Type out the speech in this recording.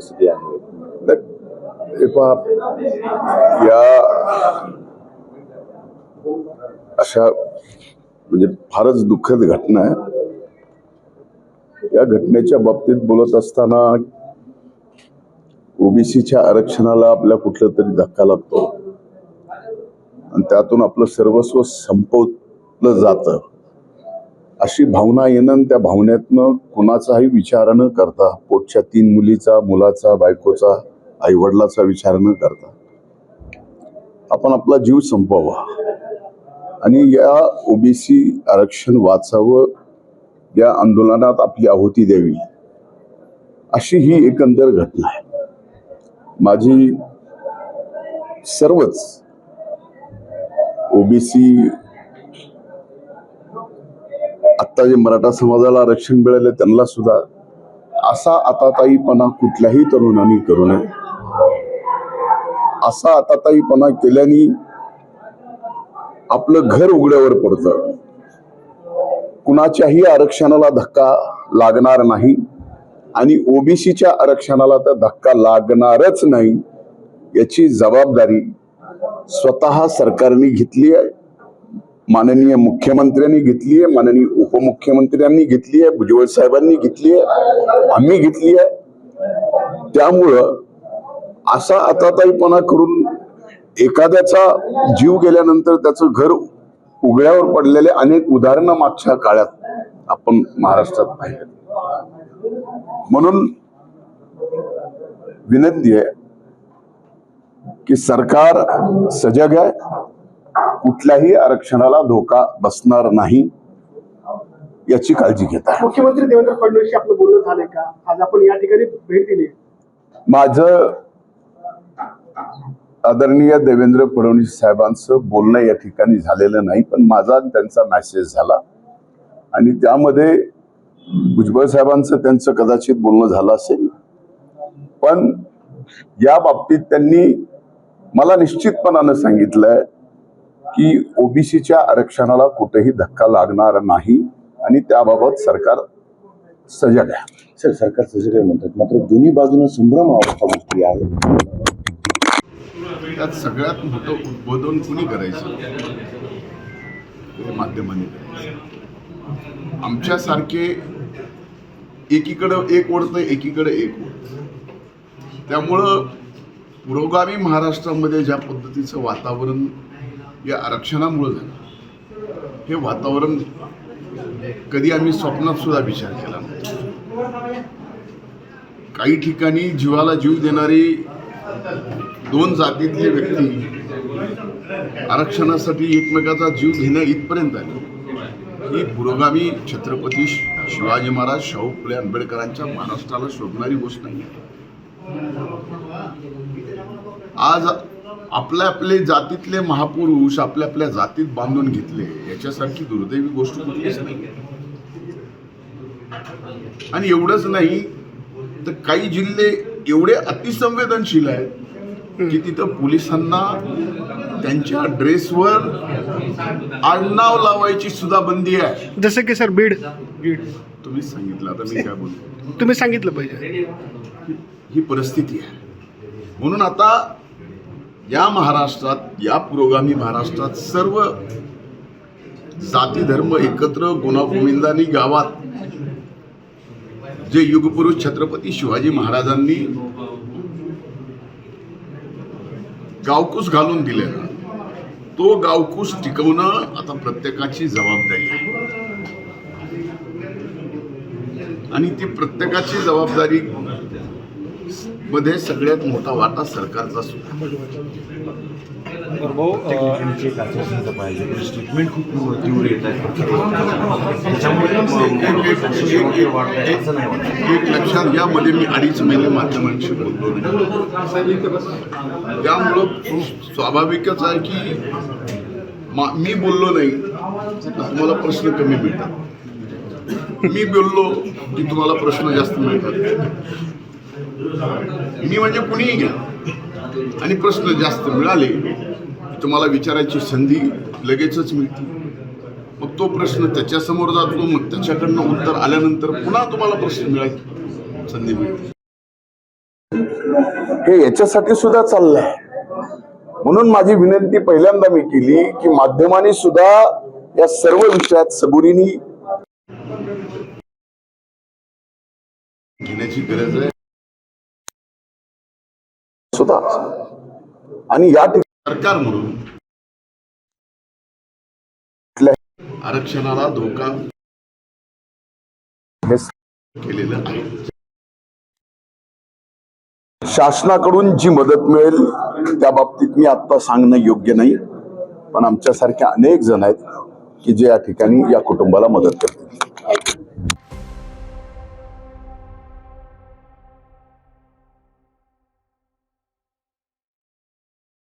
परिस्थिती आहे. या अशा म्हणजे फारच दुःखद घटना आहे. या घटनेच्या बाबतीत बोलत असताना ओबीसीच्या आरक्षणाला आपल्या कुठला तरी धक्का लागतो. आणि त्यातून आपलं सर्वस्व संपवलं जातं. अशी भावना येणं आणि त्या भावनेतनं कुणाचाही विचार न करता पोटच्या तीन मुलीचा मुलाचा बायकोचा आई वडिलाचा विचार न करता आपण आपला जीव संपवावा. आणि या ओबीसी आरक्षण वाचावं या आंदोलनात आपली आहुती द्यावी अशी ही एकंदर घटना आहे. माझी सर्वच ओबीसी आता जे मराठा समाजाला आरक्षण मिळालं त्यांना सुद्धा असा आताताईपणा कुठल्याही तरुणांनी करू नये. असा आताताईपणा केल्याने आपलं घर उघड्यावर पडतं. कुणाच्याही आरक्षणाला धक्का लागणार नाही आणि ओबीसीच्या आरक्षणाला तर धक्का लागणारच नाही याची जबाबदारी स्वतः सरकारने घेतली आहे. माननीय मुख्यमंत्र्यांनी घेतली आहे माननीय उपमुख्यमंत्र्यांनी घेतली आहे भुजबळ साहेबांनी घेतली आहे आम्ही घेतली आहे. त्यामुळं असा आताताईपणा करून एखाद्याचा जीव गेल्यानंतर त्याचं घर उघड्यावर पडलेले अनेक उदाहरणं मागच्या काळात आपण महाराष्ट्रात पाहिले म्हणून विनंती आहे की सरकार सजग आहे. कुठल्याही आरक्षणाला धोका बसणार नाही याची काळजी घेत आहे. मुख्यमंत्री देवेंद्र फडणवीस आपलं बोलणं झालंय का? आज आपण या ठिकाणी भेट दिली. माझं आदरणीय देवेंद्र फडणवीस साहेबांचं बोलणं या ठिकाणी झालेलं नाही पण माझा त्यांचा मेसेज झाला. आणि त्यामध्ये भुजबळ साहेबांचं त्यांचं कदाचित बोलणं झालं असेल. पण या बाबतीत त्यांनी मला निश्चितपणानं सांगितलंय की ओबीसीच्या आरक्षणाला कुठेही धक्का लागणार नाही आणि त्याबाबत सरकार सजग आहे. सर सरकार सजग आहे म्हणतात. मात्र दोन्ही बाजूने संभ्रम अवस्था गोष्टी आहे. त्यात सगळ्यात मोठं उद्बोधन कुणी करायचं? हे माध्यमांनी करायचं. आमच्यासारखे एकीकडं एक ओढतं एकीकडे एक ओढतं. त्यामुळं पुरोगामी महाराष्ट्रामध्ये ज्या पद्धतीचं वातावरण या आरक्षणामुळं झालं. हे वातावरण कधी आम्ही स्वप्नात सुद्धा विचार केला नाही. काही ठिकाणी जीवाला जीव देणारी दोन जातीतले व्यक्ती आरक्षणासाठी एकमेकाचा जीव घेण्या इथपर्यंत आले. ही पुरोगामी छत्रपती शिवाजी महाराज शाहू फुले आंबेडकरांच्या महाराष्ट्राला शोभणारी गोष्ट नाही. आज आपल्या आपले जातीतले महापुरुष आपल्या आपल्या जातीत बांधून घेतले याच्यासारखी दुर्दैवी गोष्ट कुठलीच नाही आणि एवढंच नाही तर काही जिल्हे एवढे अतिसंवेदनशील आहेत की तिथं पोलिसांना त्यांच्या ड्रेसवर आडनाव लावायची सुद्धा बंदी आहे. जसं की सर बीड. बीड. तुम्हीच सांगितलं आता मी काय बोलतो तुम्ही सांगितलं पाहिजे. ही परिस्थिती आहे. म्हणून आता या महाराष्ट्रात या पुरोगामी महाराष्ट्रात सर्व जाती धर्म एकत्र गुणागोविंदांनी गावात जे युगपुरुष छत्रपती शिवाजी महाराजांनी गावकूस घालून दिलेला तो गावकूस टिकवणं आता प्रत्येकाची जबाबदारी आहे. आणि ती प्रत्येकाची जबाबदारी मध्ये सगळ्यात मोठा वाटा सरकारचा सुद्धा एक पाहिजे स्टेटमेंट खूप तीव्र येत आहे. लक्षात यामध्ये मी अडीच महिने माध्यमांशी बोललो नाही त्यामुळं स्वाभाविकच आहे की मा- बोललो नाही तुम्हाला प्रश्न कमी मिळतात मी बोललो की तुम्हाला प्रश्न जास्त मिळतात. मी म्हणजे कुणीही घ्या. आणि प्रश्न जास्त मिळाले की तुम्हाला विचारायची संधी लगेचच मिळते. मग तो प्रश्न त्याच्यासमोर जातो मग त्याच्याकडनं उत्तर आल्यानंतर पुन्हा तुम्हाला प्रश्न मिळायची संधी मिळते. हे याच्यासाठी सुद्धा चाललंय. म्हणून माझी विनंती पहिल्यांदा मी केली की माध्यमांनी सुद्धा या सर्व विषयात सबुरीनी घेण्याची गरज आहे. सुद्धा आणि या ठिकाणी सरकार म्हणून आरक्षणाला धोका केलेलं आहे. शासनाकडून जी मदत मिळेल त्या बाबतीत मी आता सांगणं योग्य नाही. पण आमच्यासारखे अनेक जण आहेत की जे या ठिकाणी या कुटुंबाला मदत